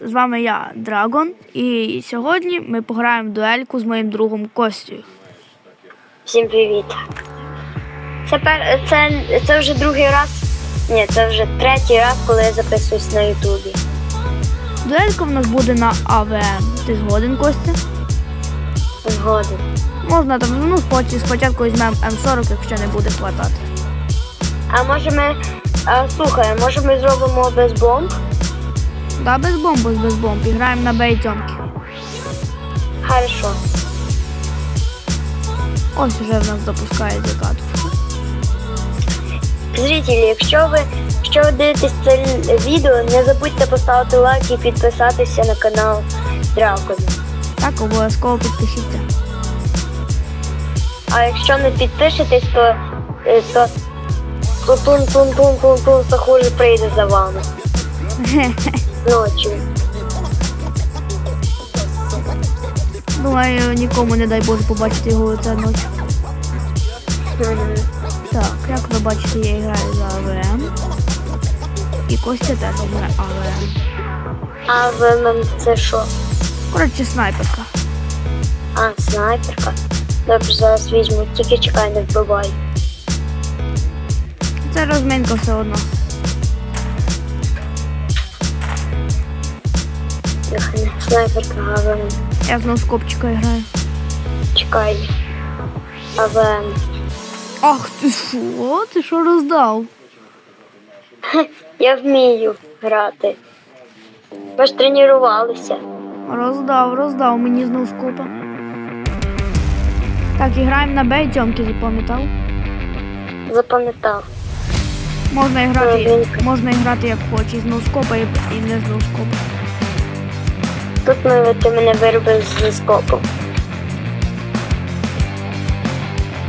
З вами я, Драгон, і сьогодні ми пограємо дуельку з моїм другом Костю. Всім привіт. Це, пер... це, це вже другий раз. Ні, це вже третій раз, коли я записуюсь на Ютубі. Дуелька в нас буде на АВМ. Ти згоден, Костя? Згоден. Можна там, ну, спочатку, спочатку візьмемо М40, якщо не буде хватати. А може ми. А, слухай, може ми зробимо без бомб? Да, без бомб, без бомб. І граємо на бейтьомки. Хорошо. Ось вже в нас запускає закатку. Зрителі, якщо ви, якщо ви дивитесь це відео, не забудьте поставити лайк і підписатися на канал Дракон. Так, обов'язково підпишіться. А якщо не підпишетесь, то, е, то, тун тун тун тун тун Сахури прийде за вами ночі. Думаю, нікому не дай Боже побачити його це ночі. Так, як ви бачите, я граю за АВМ. І Костя теж грає АВМ. А в мене це що? Коротше, снайперка. А, снайперка. Добре, зараз візьму, тільки чекай, не вбивай. Це розминка все одно. Я знову з копчика граю. чекай. А Ах ти що? Ти що роздав? я вмію грати. Ми ж тренувалися. Роздав, роздав мені знову скопа. Так, і граємо на Тьомки запам'ятав. Запам'ятав. Можна грати, можна і грати як хочеш, з ноускопа і, і не з ноускопа. Тут ти мене виробив з скопом.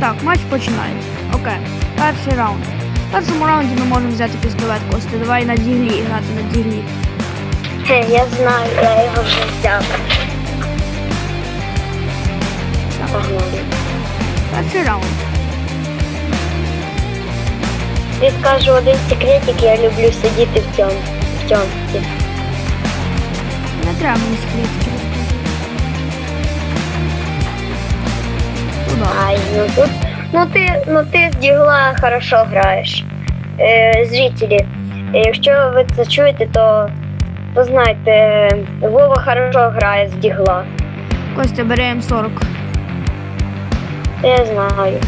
Так, матч починається. Окей. Перший раунд. В першому раунді ми можемо взяти пістолет Костя. Давай на діглі грати на діглі. Хе, я знаю, я його вже взяв. Погнали. Перший раунд. Я скажу один секретик, я люблю сидіти в цьому. В цьомці. Мені секретики. Ай, ну тут. Ну ти, ну ти з дігла хорошо граєш. Е, зрителі, е, якщо ви це чуєте, то, то знайте, Вова хорошо грає з дігла. Костя, бери М40. Я знаю.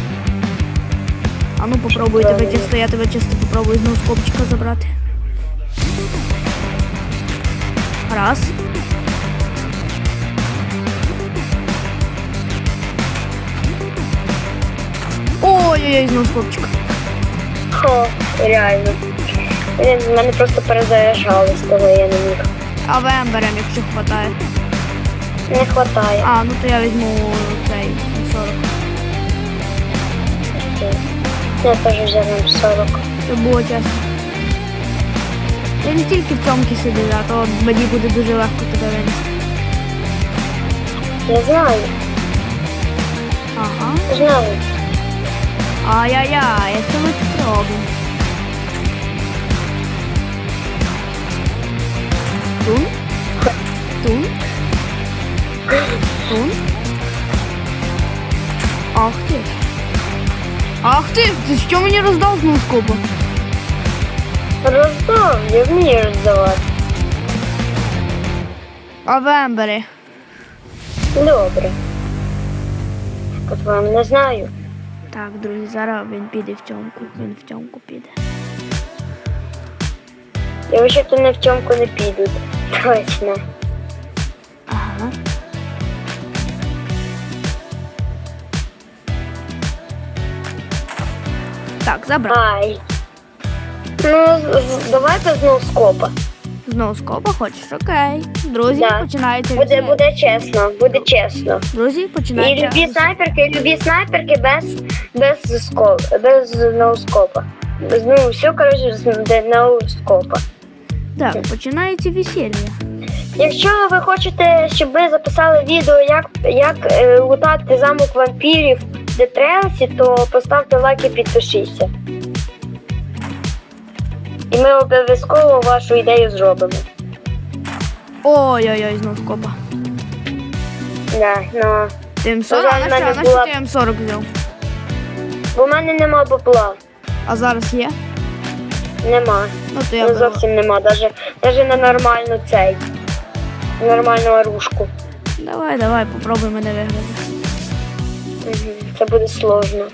А ну попробуй тебе чисто, я тебе чисто попробую знову з копчика забрати. Раз. Ой-ой-ой, знову з копчика. Хо, реально. В мене просто перезаряджались, того я не міг. А ВМ беремо, якщо хватає. Не вистачає. А, ну то я візьму цей 40. Я теж взяв М40. Щоб було чесно. Я не тільки в цьомки сидиш, а то мені буде дуже легко тебе винести. Я знаю, Ага. знаю. Ай-яй-яй, ми тут робимо? Тун? Тун? Тун? Ах ти. Ах ти! Ти що мені роздав знову скопа? Роздав, я вмію роздавати. А Добре. По-твоєму, не знаю. Так, друзі, зараз він піде в тьомку. Він в тьомку піде. Я вже то не в тьомку не підуть. Точно. Ага. Так, забрав. Ай. Ну, давайте знову скопа. Знову скопа хочеш? Окей. Друзі, Да. починається. Буде, буде чесно, буде чесно. Друзі, І любі снайперки, любі снайперки без, без скоп, без ноускопа. Ну, все, коротше, з ноускопа. Так, починається весілля. Якщо ви хочете, щоб ми записали відео, як, як е, лутати замок вампірів в Детрелсі, то поставте лайк і підпишіться. І ми обов'язково вашу ідею зробимо. Ой-ой-ой, знов скопа. Да, ну. Ти М40, а на в мене що, на що була- ти М40 взяв? Бо в мене нема бабла. А зараз є? Нема. Ну то я Ну, беру. зовсім нема. Даже, даже на нормальну цей. Нормальну оружку. Давай, давай, попробуй мене виграти. Це буде сложно.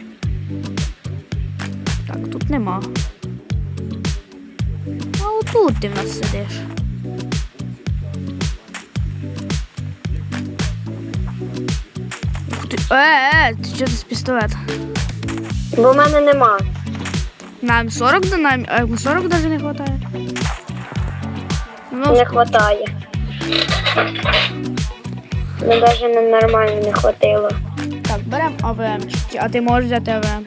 Так, тут нема. А отут ти в нас сидиш. Ух ти. Е, е, ти що ти з пістолета? Бо в мене нема. На М40 да на М- а М40 даже не хватає. Ну, Не хватає. Ну, навіть на нормально не хватило. так, беремо АВМ. А ти можеш взяти АВМ?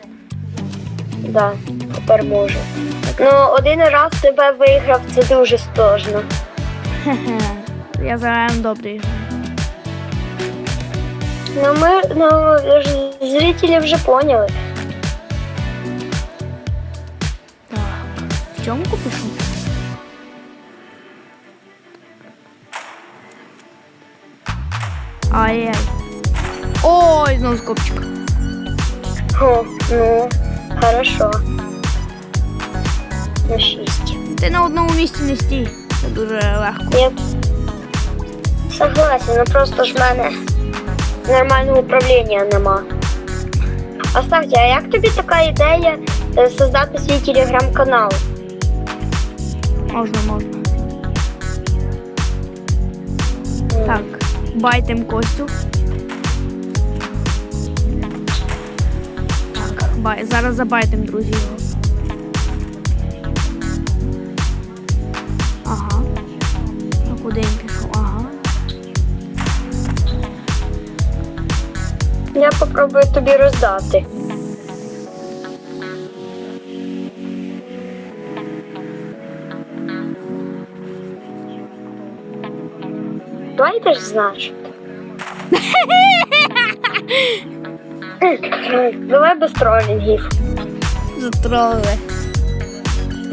Да, тепер можу. Ну, один раз тебе виграв, це дуже сложно. Хе-хе. Я за добрий. Ну, ми, ну, ж- зрителі вже поняли. Так. В чому купишу? Ай-яй. Ой, знову скопчик. Ну, хорошо. На шість. Ти на одному місці не стій. Це дуже легко. Я согласен, ну просто ж в мене нормального управління нема. А а як тобі така ідея е, создати свій телеграм-канал? Можна, можна. Так, байтим Костю. Бай. Зараз забайтим, друзі. Ага. А куди він пішов? Ага. Я попробую тобі роздати. Давай ж знаєш. Давай без тролінгів. Затролили.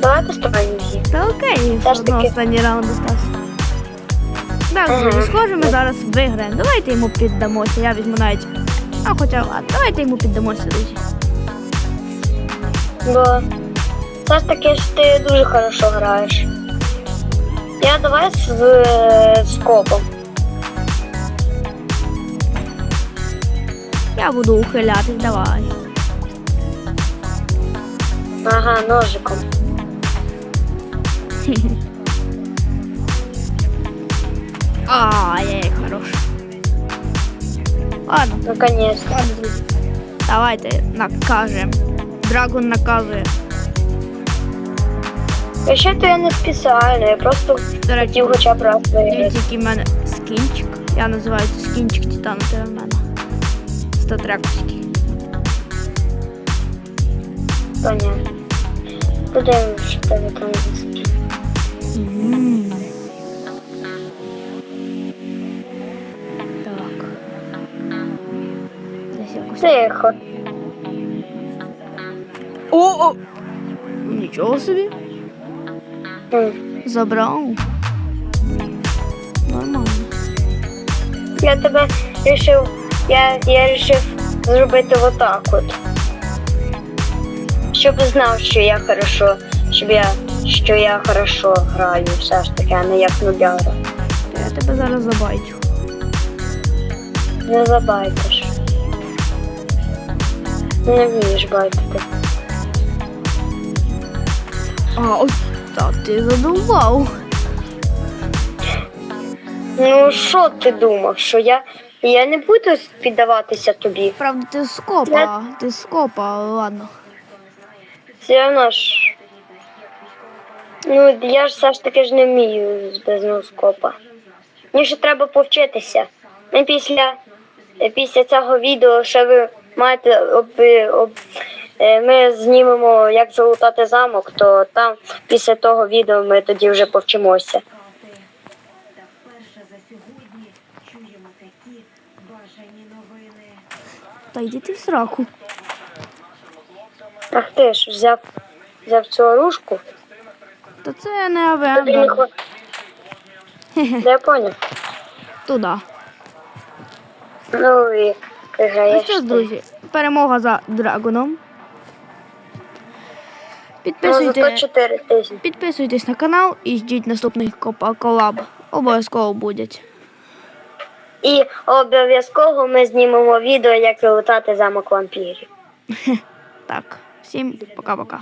Давай без тролінгів. Та окей, все ж одно таки. останній раунд остався. Так, Ага. схоже, ми зараз виграємо. Давайте йому піддамося. Я візьму навіть. А хоча ладно, давайте йому піддамося, друзі. Бо все ж таки ж ти дуже хорошо граєш. Я давай з, з копом. Я буду ухилятись, давай. Ага, ножиком. Ай-яй, хорош. Ладно, Наконец. ладно, друзі. Давайте накажемо. Драгон наказує. А ще то я не спеціально, я просто До речі, хотів хоча б раз виграти. дивіться, який в мене скінчик. Я називаю це скінчик Титану, це в мене. Статрековський. Понятно. Подивимось, що в тебе там. М. Так. Тихо. О, о! Нічого собі. М. Забрав. Нормально. Я тебе рішив, я, я рішив зробити отак от. Щоб знав, що я хорошо, щоб я, що я хорошо граю все ж таки, а не як нубяра. Я тебе зараз забайтю. Не забайтиш. Не вмієш байтити. А, ось так ти задував. Ну що ти думав, що я, я не буду піддаватися тобі? Правда, ти скопа. Ти скопа, але ладно. Все одно ж. Ну, я ж все ж таки ж не вмію без носкопа. Мені ще треба повчитися. Ми після, після цього відео ще ви маєте об, об, е, ми знімемо, як залутати замок, то там після того відео ми тоді вже повчимося. Та вперше за сьогодні чуємо такі бажані новини. Та йди ти в сраку. Ах ти ж взяв, взяв цю оружку. Та це не АВМ. Тобі не, да. хва- Да я понял. Туди. Ну і Ну що ж, друзі, перемога за драгоном. Ну, Підписуйте, зато 4 тисячі. підписуйтесь на канал і ждіть наступних колаб. Обов'язково будуть. І обов'язково ми знімемо відео, як вилутати замок вампірів. Так, всім пока-пока.